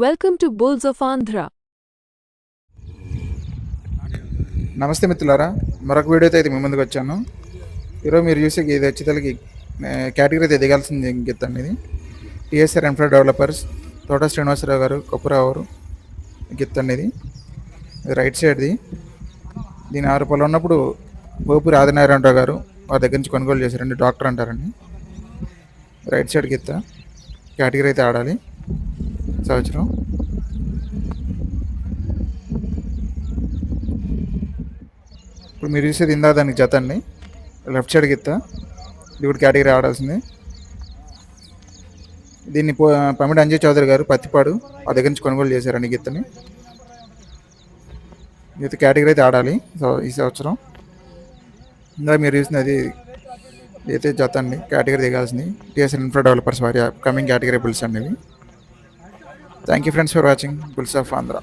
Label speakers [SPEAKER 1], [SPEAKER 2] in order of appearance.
[SPEAKER 1] Welcome to bulls of Andhra
[SPEAKER 2] నమస్తే మిత్రులారా మరొక వీడియోతో అయితే మీ ముందుకు వచ్చాను. ఈరోజు మీరు చూసే ఇది వచ్చేతలకి కేటగిరీ అయితే దిగాల్సింది గీత అనేది టిఎస్ఆర్ ఇన్ఫ్రా డెవలపర్స్ తోట శ్రీనివాసరావు గారు కొప్పురావు గారు గీత అనేది రైట్ సైడ్ది దీని ఆరు పొలం ఉన్నప్పుడు పోపూరి ఆదినారాయణరావు గారు వారి దగ్గర నుంచి కొనుగోలు చేశారండి డాక్టర్ అంటారండి. రైట్ సైడ్ గీత కేటగిరీ అయితే ఆడాలి. సంవత్సరం ఇప్పుడు మీరు చూసేది ఇందా దానికి జత అండి. లెఫ్ట్ సైడ్ గిత్త ఇది కూడా కేటగిరీ ఆడాల్సింది. దీన్ని పమిడి అంజయ్ చౌదరి గారు పత్తిపాడు ఆ దగ్గర నుంచి కొనుగోలు చేశారండి ఈ గిత్తని. గిత్త కేటగిరీ అయితే ఆడాలి. ఈ సంవత్సరం. ఇందాక మీరు చూసినది అయితే జత అండి కేటగిరీ దిగాల్సింది. టిఎస్ఎల్ ఇన్ఫ్రా డెవలపర్స్ వారి కమింగ్ కేటగిరీ బిల్స్ అండి ఇవి. Thank you friends for watching bulls of Andhra